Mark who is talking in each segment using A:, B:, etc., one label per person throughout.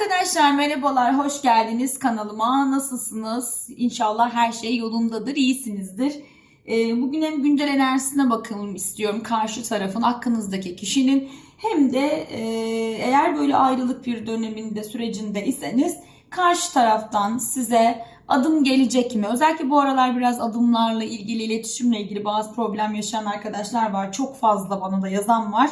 A: Arkadaşlar merhabalar, hoş geldiniz kanalıma. Nasılsınız? İnşallah her şey yolundadır, iyisinizdir. Ee, bugün hem güncel enerjisine bakalım istiyorum. Karşı tarafın, hakkınızdaki kişinin hem de e, eğer böyle ayrılık bir döneminde, sürecinde iseniz karşı taraftan size adım gelecek mi? Özellikle bu aralar biraz adımlarla ilgili, iletişimle ilgili bazı problem yaşayan arkadaşlar var. Çok fazla bana da yazan var.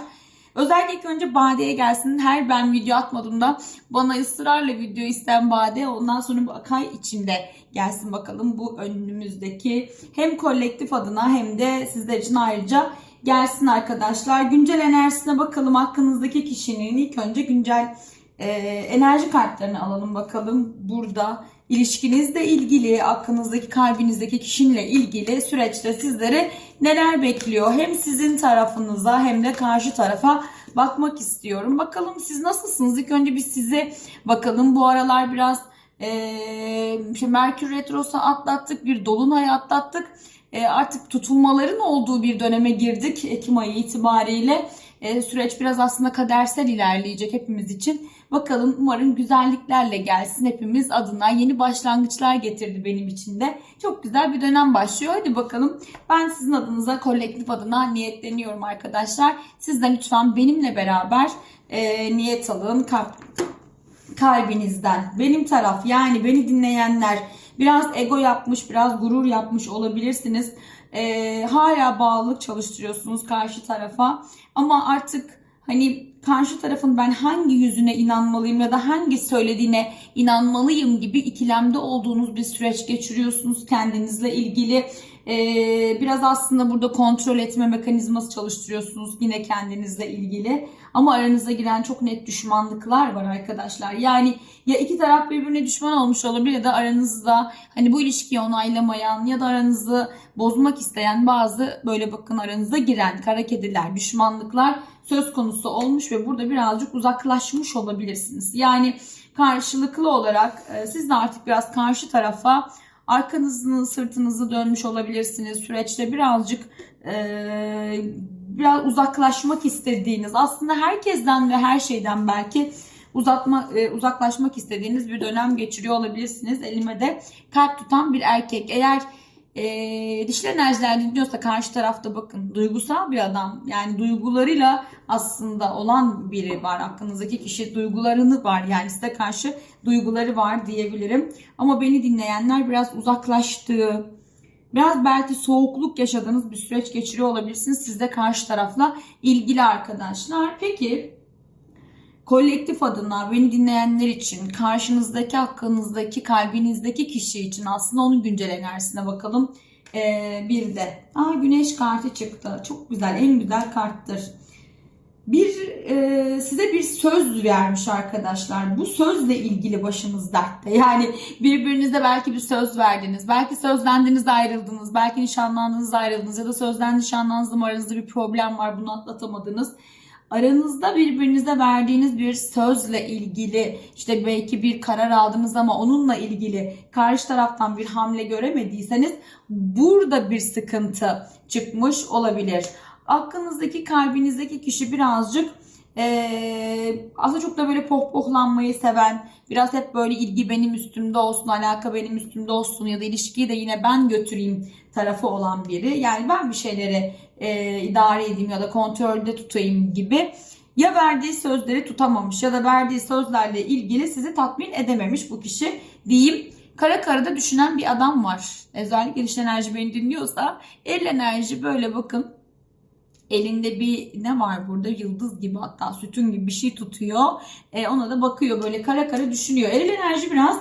A: Özellikle ilk önce Bade'ye gelsin. Her ben video atmadığımda bana ısrarla video isteyen Bade ondan sonra bu Akay içinde gelsin bakalım bu önümüzdeki hem kolektif adına hem de sizler için ayrıca gelsin arkadaşlar. Güncel enerjisine bakalım hakkınızdaki kişinin ilk önce güncel e, enerji kartlarını alalım bakalım burada ilişkinizle ilgili, aklınızdaki, kalbinizdeki kişiyle ilgili süreçte sizleri neler bekliyor? Hem sizin tarafınıza hem de karşı tarafa bakmak istiyorum. Bakalım siz nasılsınız? İlk önce bir size bakalım. Bu aralar biraz e, işte Merkür Retrosu atlattık, bir Dolunay atlattık. E, artık tutulmaların olduğu bir döneme girdik Ekim ayı itibariyle. E, süreç biraz aslında kadersel ilerleyecek hepimiz için. Bakalım umarım güzelliklerle gelsin hepimiz adına. Yeni başlangıçlar getirdi benim için de. Çok güzel bir dönem başlıyor. Hadi bakalım ben sizin adınıza kolektif adına niyetleniyorum arkadaşlar. Siz de lütfen benimle beraber e, niyet alın. Kalp, kalbinizden. Benim taraf yani beni dinleyenler biraz ego yapmış, biraz gurur yapmış olabilirsiniz. E, hala bağlılık çalıştırıyorsunuz karşı tarafa. Ama artık hani karşı tarafın ben hangi yüzüne inanmalıyım ya da hangi söylediğine inanmalıyım gibi ikilemde olduğunuz bir süreç geçiriyorsunuz kendinizle ilgili. Ee, biraz aslında burada kontrol etme mekanizması çalıştırıyorsunuz yine kendinizle ilgili. Ama aranıza giren çok net düşmanlıklar var arkadaşlar. Yani ya iki taraf birbirine düşman olmuş olabilir ya da aranızda hani bu ilişkiyi onaylamayan ya da aranızı bozmak isteyen bazı böyle bakın aranıza giren kara kediler, düşmanlıklar söz konusu olmuş ve burada birazcık uzaklaşmış olabilirsiniz. Yani karşılıklı olarak e, siz de artık biraz karşı tarafa arkanızın sırtınızı dönmüş olabilirsiniz. Süreçte birazcık e, biraz uzaklaşmak istediğiniz aslında herkesten ve her şeyden belki uzatma e, uzaklaşmak istediğiniz bir dönem geçiriyor olabilirsiniz. Elime de kalp tutan bir erkek. Eğer e, dişil enerjiler dinliyorsa karşı tarafta bakın duygusal bir adam. Yani duygularıyla aslında olan biri var. Aklınızdaki kişi duygularını var. Yani size karşı duyguları var diyebilirim. Ama beni dinleyenler biraz uzaklaştığı biraz belki soğukluk yaşadığınız bir süreç geçiriyor olabilirsiniz. Sizde karşı tarafla ilgili arkadaşlar. Peki kolektif adına beni dinleyenler için, karşınızdaki hakkınızdaki, kalbinizdeki kişi için aslında onun güncel enerjisine bakalım. Ee, bir de Aa, güneş kartı çıktı. Çok güzel, en güzel karttır. Bir e, size bir söz vermiş arkadaşlar. Bu sözle ilgili başınız dertte. Yani birbirinize belki bir söz verdiniz. Belki sözlendiniz ayrıldınız. Belki nişanlandınız ayrıldınız. Ya da sözden nişanlandınız ama aranızda bir problem var. Bunu atlatamadınız aranızda birbirinize verdiğiniz bir sözle ilgili işte belki bir karar aldınız ama onunla ilgili karşı taraftan bir hamle göremediyseniz burada bir sıkıntı çıkmış olabilir. Aklınızdaki kalbinizdeki kişi birazcık ee, aslında çok da böyle pohpohlanmayı seven, biraz hep böyle ilgi benim üstümde olsun, alaka benim üstümde olsun ya da ilişkiyi de yine ben götüreyim tarafı olan biri. Yani ben bir şeyleri e, idare edeyim ya da kontrolde tutayım gibi ya verdiği sözleri tutamamış ya da verdiği sözlerle ilgili sizi tatmin edememiş bu kişi diyeyim. Kara karada düşünen bir adam var. Özellikle dişil enerji beni dinliyorsa el enerji böyle bakın elinde bir ne var burada yıldız gibi hatta sütun gibi bir şey tutuyor. E, ona da bakıyor böyle kara kara düşünüyor. Eril enerji biraz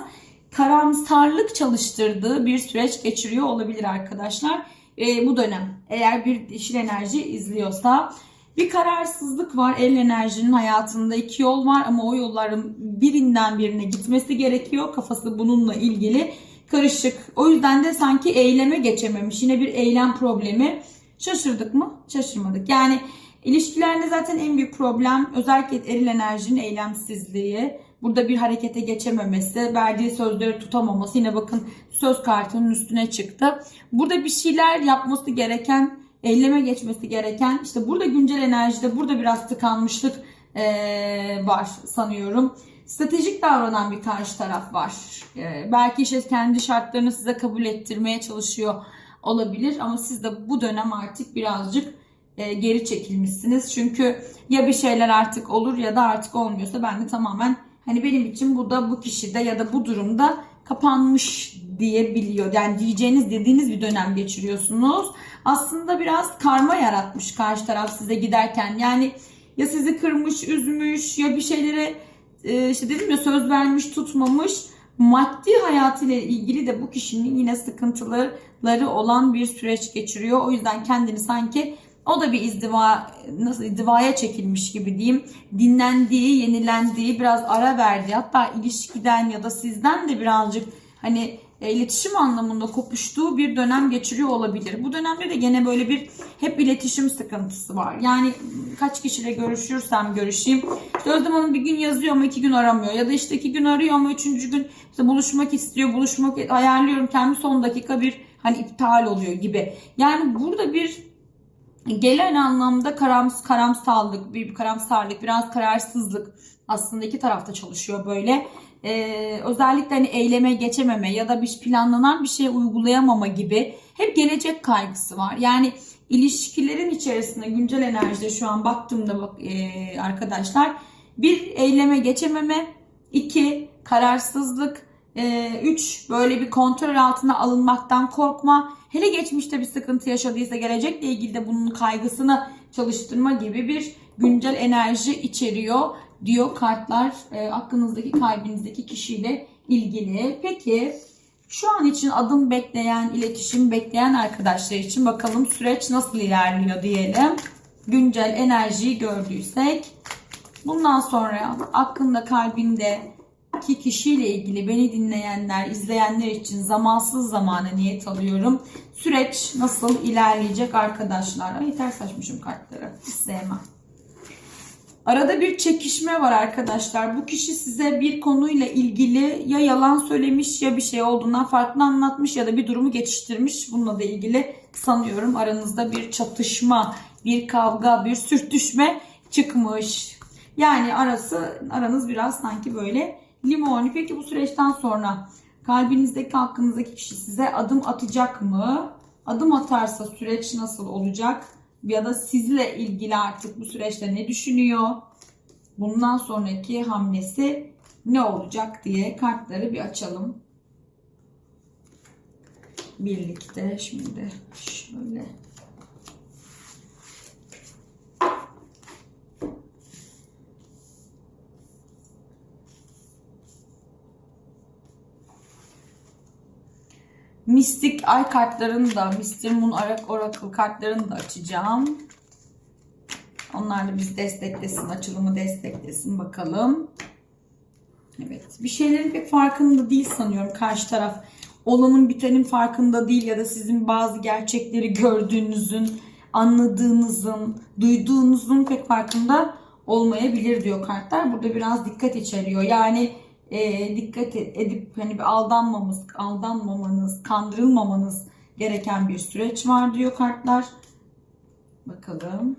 A: karamsarlık çalıştırdığı bir süreç geçiriyor olabilir arkadaşlar. E, bu dönem eğer bir dişil enerji izliyorsa bir kararsızlık var. El enerjinin hayatında iki yol var ama o yolların birinden birine gitmesi gerekiyor. Kafası bununla ilgili karışık. O yüzden de sanki eyleme geçememiş. Yine bir eylem problemi Şaşırdık mı? Şaşırmadık. Yani ilişkilerde zaten en büyük problem özellikle eril enerjinin eylemsizliği. Burada bir harekete geçememesi, verdiği sözleri tutamaması. Yine bakın söz kartının üstüne çıktı. Burada bir şeyler yapması gereken, eyleme geçmesi gereken. işte burada güncel enerjide burada biraz tıkanmışlık ee, var sanıyorum. stratejik davranan bir karşı taraf var. Ee, belki işte kendi şartlarını size kabul ettirmeye çalışıyor olabilir ama siz de bu dönem artık birazcık e, geri çekilmişsiniz. Çünkü ya bir şeyler artık olur ya da artık olmuyorsa ben de tamamen hani benim için bu da bu kişide ya da bu durumda kapanmış diyebiliyor. Yani diyeceğiniz dediğiniz bir dönem geçiriyorsunuz. Aslında biraz karma yaratmış karşı taraf size giderken. Yani ya sizi kırmış, üzmüş ya bir şeylere e, işte dedim ya söz vermiş, tutmamış. Maddi hayatıyla ilgili de bu kişinin yine sıkıntıları olan bir süreç geçiriyor. O yüzden kendini sanki o da bir izdiva nasıl izdivaya çekilmiş gibi diyeyim. Dinlendiği, yenilendiği, biraz ara verdiği hatta ilişkiden ya da sizden de birazcık hani e, iletişim anlamında kopuştuğu bir dönem geçiriyor olabilir. Bu dönemde de gene böyle bir hep iletişim sıkıntısı var. Yani kaç kişiyle görüşürsem görüşeyim. İşte Özlem Hanım bir gün yazıyor ama iki gün aramıyor. Ya da işte iki gün arıyor ama üçüncü gün işte buluşmak istiyor. Buluşmak ayarlıyorum. Kendi son dakika bir hani iptal oluyor gibi. Yani burada bir gelen anlamda karams, karamsallık, bir karamsarlık, biraz kararsızlık aslında iki tarafta çalışıyor böyle. Ee, özellikle hani eyleme geçememe ya da bir planlanan bir şey uygulayamama gibi hep gelecek kaygısı var. Yani ilişkilerin içerisinde güncel enerjide şu an baktığımda bak, e, arkadaşlar bir eyleme geçememe, iki kararsızlık, e, üç böyle bir kontrol altına alınmaktan korkma, hele geçmişte bir sıkıntı yaşadıysa gelecekle ilgili de bunun kaygısını çalıştırma gibi bir güncel enerji içeriyor diyor kartlar e, aklınızdaki kalbinizdeki kişiyle ilgili. Peki şu an için adım bekleyen, iletişim bekleyen arkadaşlar için bakalım süreç nasıl ilerliyor diyelim. Güncel enerjiyi gördüysek bundan sonra aklında kalbinde ki kişiyle ilgili beni dinleyenler, izleyenler için zamansız zamana niyet alıyorum. Süreç nasıl ilerleyecek arkadaşlar? Ay ters açmışım kartları. Hiç sevmem. Arada bir çekişme var arkadaşlar. Bu kişi size bir konuyla ilgili ya yalan söylemiş ya bir şey olduğundan farklı anlatmış ya da bir durumu geçiştirmiş. Bununla da ilgili sanıyorum aranızda bir çatışma, bir kavga, bir sürtüşme çıkmış. Yani arası aranız biraz sanki böyle limoni. Peki bu süreçten sonra kalbinizdeki hakkınızdaki kişi size adım atacak mı? Adım atarsa süreç nasıl olacak? Ya da sizle ilgili artık bu süreçte ne düşünüyor? Bundan sonraki hamlesi ne olacak diye kartları bir açalım. Birlikte şimdi şöyle Mistik ay kartlarını da, Mr. Moon Oracle kartlarını da açacağım. Onlar da bizi desteklesin, açılımı desteklesin bakalım. Evet, bir şeylerin pek farkında değil sanıyorum karşı taraf. Olanın bitenin farkında değil ya da sizin bazı gerçekleri gördüğünüzün, anladığınızın, duyduğunuzun pek farkında olmayabilir diyor kartlar. Burada biraz dikkat içeriyor. Yani e, dikkat edip hani bir aldanmamız, aldanmamanız, kandırılmamanız gereken bir süreç var diyor kartlar. Bakalım.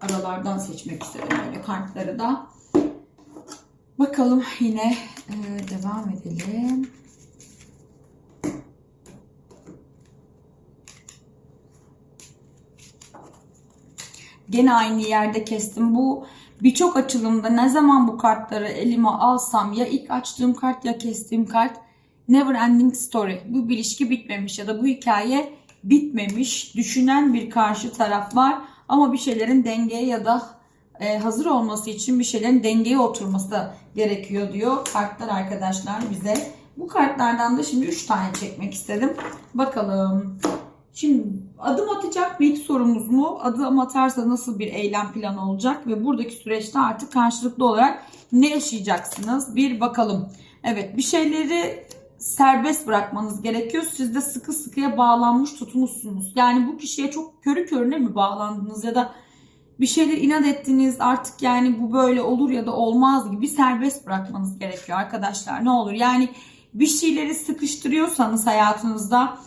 A: Aralardan seçmek istedim böyle kartları da. Bakalım yine e, devam edelim. Gene aynı yerde kestim. Bu birçok açılımda ne zaman bu kartları elime alsam ya ilk açtığım kart ya kestiğim kart never ending story. Bu bir ilişki bitmemiş ya da bu hikaye bitmemiş. Düşünen bir karşı taraf var ama bir şeylerin dengeye ya da e, hazır olması için bir şeylerin dengeye oturması gerekiyor diyor kartlar arkadaşlar bize. Bu kartlardan da şimdi 3 tane çekmek istedim. Bakalım. Şimdi adım atacak bir sorumuz mu? Adım atarsa nasıl bir eylem planı olacak? Ve buradaki süreçte artık karşılıklı olarak ne yaşayacaksınız? Bir bakalım. Evet bir şeyleri serbest bırakmanız gerekiyor. Siz de sıkı sıkıya bağlanmış tutmuşsunuz. Yani bu kişiye çok körü körüne mi bağlandınız ya da bir şeyler inat ettiniz artık yani bu böyle olur ya da olmaz gibi serbest bırakmanız gerekiyor arkadaşlar. Ne olur yani bir şeyleri sıkıştırıyorsanız hayatınızda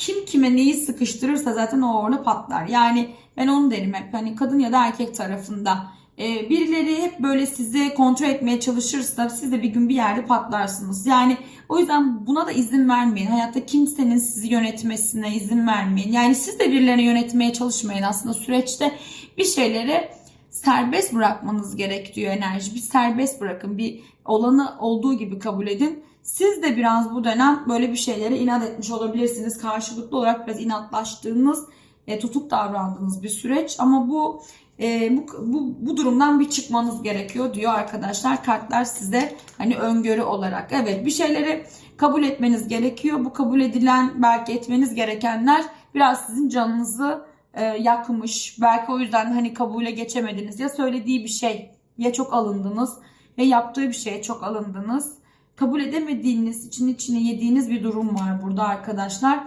A: kim kime neyi sıkıştırırsa zaten o orada patlar. Yani ben onu derim hep hani kadın ya da erkek tarafında. Ee, birileri hep böyle sizi kontrol etmeye çalışırsa siz de bir gün bir yerde patlarsınız. Yani o yüzden buna da izin vermeyin. Hayatta kimsenin sizi yönetmesine izin vermeyin. Yani siz de birilerini yönetmeye çalışmayın aslında süreçte bir şeyleri serbest bırakmanız gerek diyor enerji. Bir serbest bırakın. Bir olanı olduğu gibi kabul edin. Siz de biraz bu dönem böyle bir şeylere inat etmiş olabilirsiniz. Karşılıklı olarak biraz inatlaştığınız, e, tutuk davrandığınız bir süreç. Ama bu e, bu, bu, bu durumdan bir çıkmanız gerekiyor diyor arkadaşlar. Kartlar size hani öngörü olarak. Evet bir şeyleri kabul etmeniz gerekiyor. Bu kabul edilen belki etmeniz gerekenler biraz sizin canınızı e, yakmış. Belki o yüzden hani kabule geçemediniz. Ya söylediği bir şey ya çok alındınız ya yaptığı bir şeye çok alındınız. Kabul edemediğiniz için içine yediğiniz bir durum var burada arkadaşlar.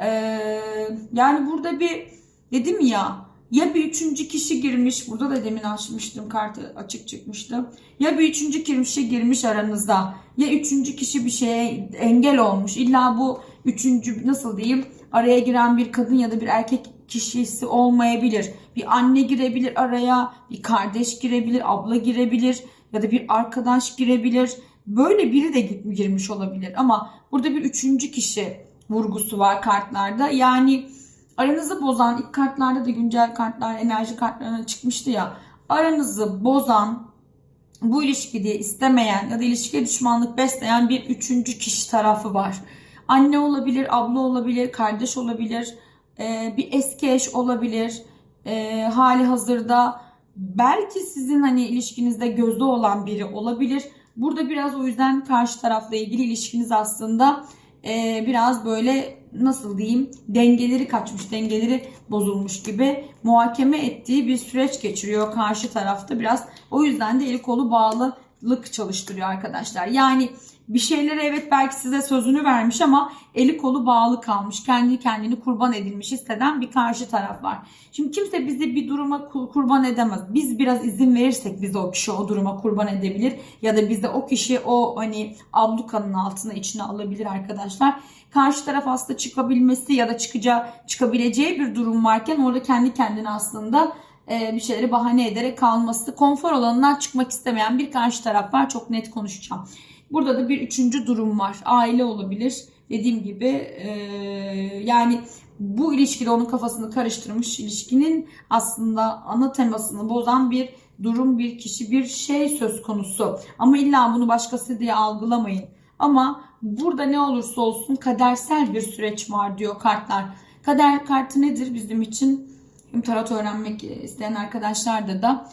A: Ee, yani burada bir dedim ya ya bir üçüncü kişi girmiş burada da demin açmıştım kartı açık çıkmıştı. Ya bir üçüncü kişi girmiş aranızda ya üçüncü kişi bir şeye engel olmuş. İlla bu üçüncü nasıl diyeyim araya giren bir kadın ya da bir erkek kişisi olmayabilir. Bir anne girebilir araya, bir kardeş girebilir, abla girebilir ya da bir arkadaş girebilir. Böyle biri de girmiş olabilir ama burada bir üçüncü kişi vurgusu var kartlarda. Yani aranızı bozan ilk kartlarda da güncel kartlar, enerji kartlarına çıkmıştı ya. Aranızı bozan, bu ilişkide istemeyen ya da ilişkiye düşmanlık besleyen bir üçüncü kişi tarafı var. Anne olabilir, abla olabilir, kardeş olabilir, e, bir eski eş olabilir. E, hali hazırda belki sizin hani ilişkinizde gözde olan biri olabilir. Burada biraz o yüzden karşı tarafla ilgili ilişkiniz aslında e, biraz böyle nasıl diyeyim dengeleri kaçmış, dengeleri bozulmuş gibi muhakeme ettiği bir süreç geçiriyor karşı tarafta biraz. O yüzden de eli kolu bağlılık çalıştırıyor arkadaşlar. Yani bir şeylere evet belki size sözünü vermiş ama eli kolu bağlı kalmış. Kendi kendini kurban edilmiş hisseden bir karşı taraf var. Şimdi kimse bizi bir duruma kurban edemez. Biz biraz izin verirsek bizi o kişi o duruma kurban edebilir. Ya da biz de o kişi o hani ablukanın altına içine alabilir arkadaşlar. Karşı taraf aslında çıkabilmesi ya da çıkacağı, çıkabileceği bir durum varken orada kendi kendine aslında e, bir şeyleri bahane ederek kalması, konfor alanından çıkmak istemeyen bir karşı taraf var. Çok net konuşacağım. Burada da bir üçüncü durum var. Aile olabilir. Dediğim gibi e, yani bu ilişkide onun kafasını karıştırmış ilişkinin aslında ana temasını bozan bir durum, bir kişi, bir şey söz konusu. Ama illa bunu başkası diye algılamayın. Ama burada ne olursa olsun kadersel bir süreç var diyor kartlar. Kader kartı nedir bizim için? Tarot öğrenmek isteyen arkadaşlarda da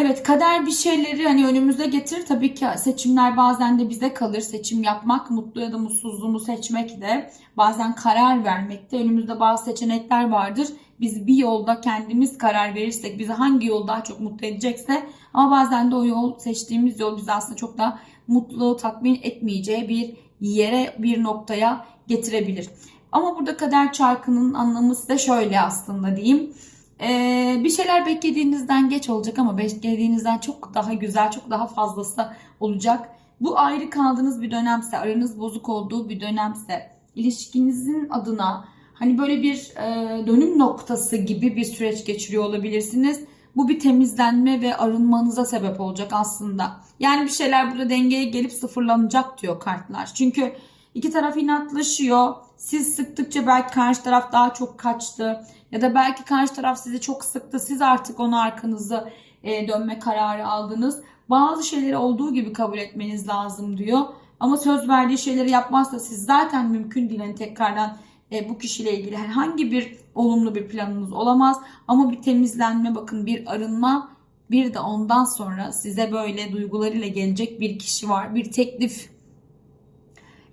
A: Evet kader bir şeyleri hani önümüze getirir. Tabii ki seçimler bazen de bize kalır. Seçim yapmak, mutlu ya da mutsuzluğumu seçmek de bazen karar vermek de önümüzde bazı seçenekler vardır. Biz bir yolda kendimiz karar verirsek bizi hangi yol daha çok mutlu edecekse ama bazen de o yol seçtiğimiz yol bizi aslında çok da mutlu, tatmin etmeyeceği bir yere, bir noktaya getirebilir. Ama burada kader çarkının anlamı size şöyle aslında diyeyim. Ee, bir şeyler beklediğinizden geç olacak ama beklediğinizden çok daha güzel, çok daha fazlası olacak. Bu ayrı kaldığınız bir dönemse, aranız bozuk olduğu bir dönemse, ilişkinizin adına hani böyle bir e, dönüm noktası gibi bir süreç geçiriyor olabilirsiniz. Bu bir temizlenme ve arınmanıza sebep olacak aslında. Yani bir şeyler burada dengeye gelip sıfırlanacak diyor kartlar. Çünkü iki taraf inatlaşıyor. Siz sıktıkça belki karşı taraf daha çok kaçtı ya da belki karşı taraf sizi çok sıktı. Siz artık onu arkanızı e, dönme kararı aldınız. Bazı şeyleri olduğu gibi kabul etmeniz lazım diyor. Ama söz verdiği şeyleri yapmazsa siz zaten mümkün değil. Yani tekrardan e, bu kişiyle ilgili herhangi bir olumlu bir planınız olamaz. Ama bir temizlenme bakın bir arınma bir de ondan sonra size böyle duygularıyla gelecek bir kişi var. Bir teklif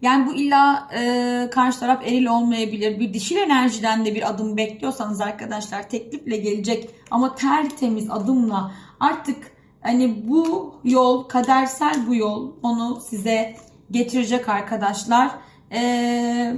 A: yani bu illa e, karşı taraf eril olmayabilir. Bir dişil enerjiden de bir adım bekliyorsanız arkadaşlar teklifle gelecek ama tertemiz adımla artık hani bu yol kadersel bu yol onu size getirecek arkadaşlar. Ee,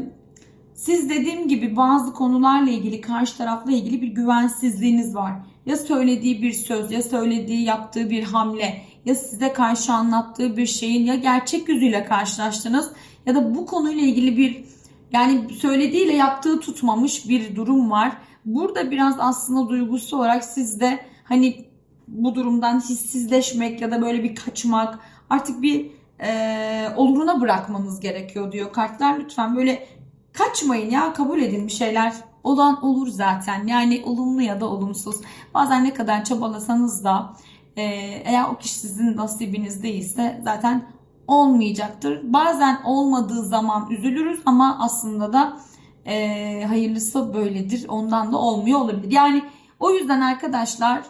A: siz dediğim gibi bazı konularla ilgili karşı tarafla ilgili bir güvensizliğiniz var. Ya söylediği bir söz ya söylediği yaptığı bir hamle ya size karşı anlattığı bir şeyin ya gerçek yüzüyle karşılaştınız ya da bu konuyla ilgili bir Yani söylediğiyle yaptığı tutmamış bir durum var. Burada biraz aslında duygusu olarak sizde hani bu durumdan hissizleşmek ya da böyle bir kaçmak artık bir e, oluruna bırakmanız gerekiyor diyor kartlar. Lütfen böyle kaçmayın ya kabul edin bir şeyler olan olur zaten. Yani olumlu ya da olumsuz. Bazen ne kadar çabalasanız da e, eğer o kişi sizin nasibiniz değilse zaten olmayacaktır. Bazen olmadığı zaman üzülürüz ama aslında da e, hayırlısı böyledir. Ondan da olmuyor olabilir. Yani o yüzden arkadaşlar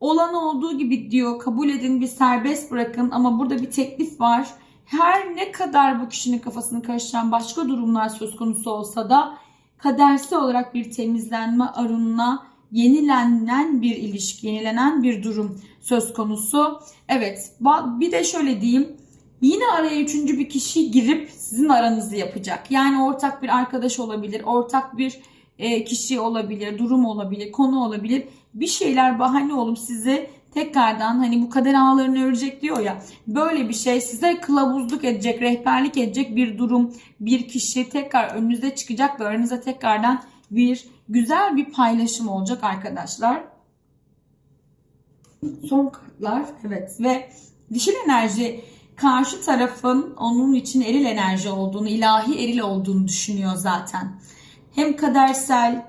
A: olan olduğu gibi diyor kabul edin bir serbest bırakın ama burada bir teklif var. Her ne kadar bu kişinin kafasını karıştıran başka durumlar söz konusu olsa da kadersel olarak bir temizlenme, arınma, yenilenen bir ilişki, yenilenen bir durum söz konusu. Evet bir de şöyle diyeyim Yine araya üçüncü bir kişi girip sizin aranızı yapacak. Yani ortak bir arkadaş olabilir, ortak bir e, kişi olabilir, durum olabilir, konu olabilir. Bir şeyler bahane olup sizi tekrardan hani bu kader ağlarını örecek diyor ya. Böyle bir şey size kılavuzluk edecek, rehberlik edecek bir durum, bir kişi tekrar önünüze çıkacak ve aranıza tekrardan bir güzel bir paylaşım olacak arkadaşlar. Son kartlar evet ve dişil enerji karşı tarafın onun için eril enerji olduğunu, ilahi eril olduğunu düşünüyor zaten. Hem kadersel,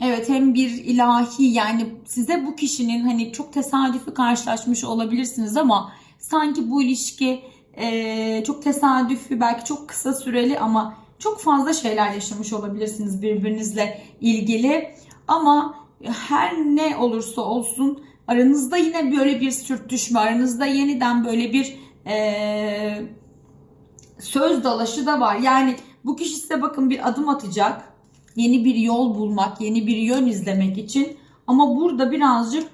A: evet hem bir ilahi yani size bu kişinin hani çok tesadüfi karşılaşmış olabilirsiniz ama sanki bu ilişki e, çok tesadüfi belki çok kısa süreli ama çok fazla şeyler yaşamış olabilirsiniz birbirinizle ilgili. Ama her ne olursa olsun aranızda yine böyle bir sürtüşme, aranızda yeniden böyle bir e, söz dalaşı da var. Yani bu kişi size bakın bir adım atacak. Yeni bir yol bulmak, yeni bir yön izlemek için. Ama burada birazcık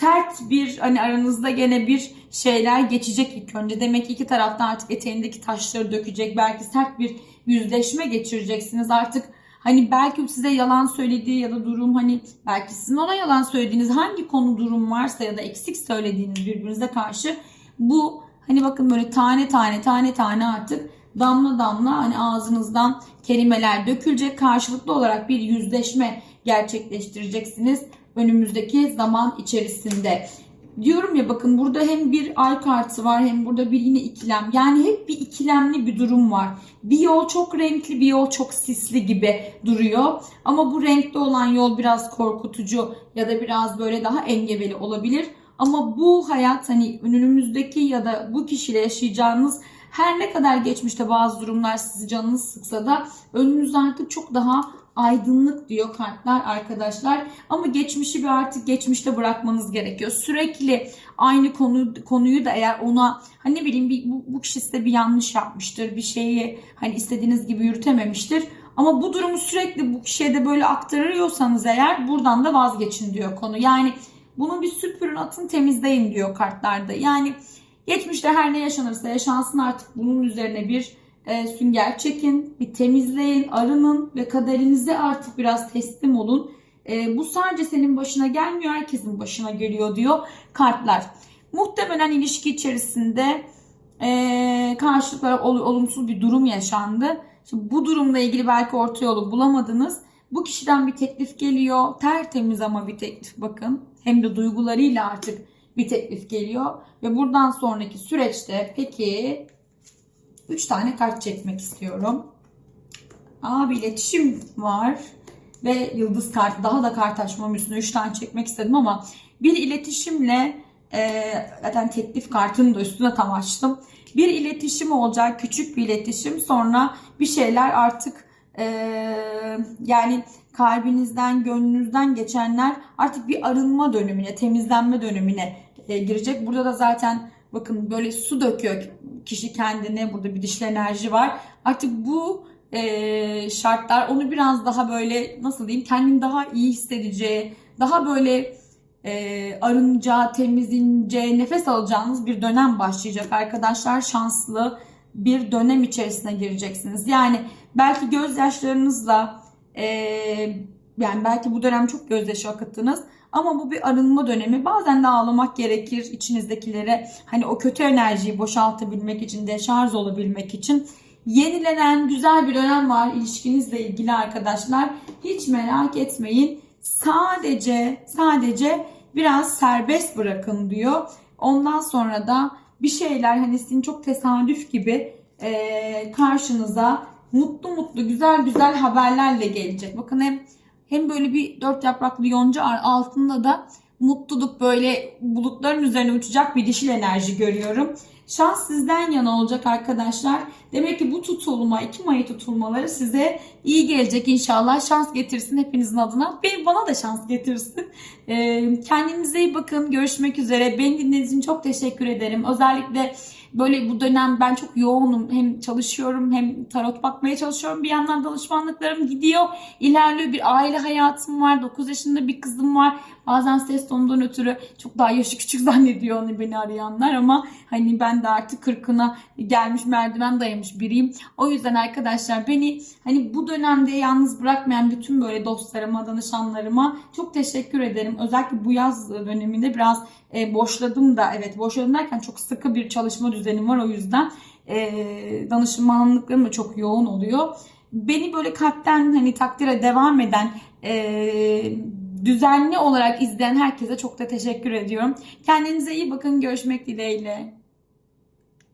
A: sert bir hani aranızda gene bir şeyler geçecek ilk önce. Demek ki iki taraftan artık eteğindeki taşları dökecek. Belki sert bir yüzleşme geçireceksiniz. Artık hani belki size yalan söylediği ya da durum hani belki sizin ona yalan söylediğiniz hangi konu durum varsa ya da eksik söylediğiniz birbirinize karşı bu hani bakın böyle tane tane tane tane artık damla damla hani ağzınızdan kelimeler dökülecek. Karşılıklı olarak bir yüzleşme gerçekleştireceksiniz önümüzdeki zaman içerisinde. Diyorum ya bakın burada hem bir ay kartı var hem burada bir yine ikilem. Yani hep bir ikilemli bir durum var. Bir yol çok renkli bir yol çok sisli gibi duruyor. Ama bu renkli olan yol biraz korkutucu ya da biraz böyle daha engebeli olabilir. Ama bu hayat hani önümüzdeki ya da bu kişiyle yaşayacağınız her ne kadar geçmişte bazı durumlar sizi canınız sıksa da önünüz artık çok daha aydınlık diyor kartlar arkadaşlar. Ama geçmişi bir artık geçmişte bırakmanız gerekiyor. Sürekli aynı konu konuyu da eğer ona hani ne bileyim bir, bu, bu kişi size bir yanlış yapmıştır. Bir şeyi hani istediğiniz gibi yürütememiştir. Ama bu durumu sürekli bu kişiye de böyle aktarıyorsanız eğer buradan da vazgeçin diyor konu. Yani bunu bir süpürün atın temizleyin diyor kartlarda. Yani geçmişte her ne yaşanırsa yaşansın artık bunun üzerine bir e, sünger çekin, bir temizleyin, arının ve kaderinize artık biraz teslim olun. E, bu sadece senin başına gelmiyor, herkesin başına geliyor diyor kartlar. Muhtemelen ilişki içerisinde e, karşılıklı ol, olumsuz bir durum yaşandı. Şimdi bu durumla ilgili belki orta yolu bulamadınız. Bu kişiden bir teklif geliyor. Tertemiz ama bir teklif bakın. Hem de duygularıyla artık bir teklif geliyor. Ve buradan sonraki süreçte peki 3 tane kart çekmek istiyorum. Abi iletişim var. Ve yıldız kartı. Daha da kart açmam üstüne 3 tane çekmek istedim ama bir iletişimle e, zaten teklif kartını da üstüne tam açtım. Bir iletişim olacak. Küçük bir iletişim. Sonra bir şeyler artık e, yani kalbinizden, gönlünüzden geçenler artık bir arınma dönemine, temizlenme dönemine e, girecek. Burada da zaten bakın böyle su döküyor kişi kendine. Burada bir dişli enerji var. Artık bu e, şartlar onu biraz daha böyle nasıl diyeyim kendini daha iyi hissedeceği, daha böyle e, arınacağı, temizleneceği, nefes alacağınız bir dönem başlayacak arkadaşlar. Şanslı bir dönem içerisine gireceksiniz. Yani belki gözyaşlarınızla e, yani belki bu dönem çok gözyaşı akıttınız ama bu bir arınma dönemi. Bazen de ağlamak gerekir içinizdekilere. Hani o kötü enerjiyi boşaltabilmek için, deşarj olabilmek için. yenilenen güzel bir dönem var ilişkinizle ilgili arkadaşlar. Hiç merak etmeyin. Sadece sadece biraz serbest bırakın diyor. Ondan sonra da bir şeyler hani sizin çok tesadüf gibi e, karşınıza mutlu mutlu güzel güzel haberlerle gelecek. Bakın hem hem böyle bir dört yapraklı yonca altında da mutluluk böyle bulutların üzerine uçacak bir dişil enerji görüyorum. Şans sizden yana olacak arkadaşlar. Demek ki bu tutulma, 2 Mayı tutulmaları size iyi gelecek inşallah. Şans getirsin hepinizin adına. Benim bana da şans getirsin. Ee, kendinize iyi bakın. Görüşmek üzere. Beni dinlediğiniz için çok teşekkür ederim. Özellikle böyle bu dönem ben çok yoğunum. Hem çalışıyorum hem tarot bakmaya çalışıyorum. Bir yandan danışmanlıklarım gidiyor. İlerliyor. Bir aile hayatım var. 9 yaşında bir kızım var. Bazen ses tonundan ötürü çok daha yaşı küçük zannediyor hani beni arayanlar ama hani ben de artık kırkına gelmiş merdiven dayamış biriyim. O yüzden arkadaşlar beni hani bu dönemde yalnız bırakmayan bütün böyle dostlarıma, danışanlarıma çok teşekkür ederim. Özellikle bu yaz döneminde biraz e, boşladım da evet boşladım derken çok sıkı bir çalışma düzenim var o yüzden e, danışmanlıklarım da çok yoğun oluyor. Beni böyle kalpten hani takdire devam eden e, düzenli olarak izleyen herkese çok da teşekkür ediyorum. Kendinize iyi bakın. Görüşmek dileğiyle.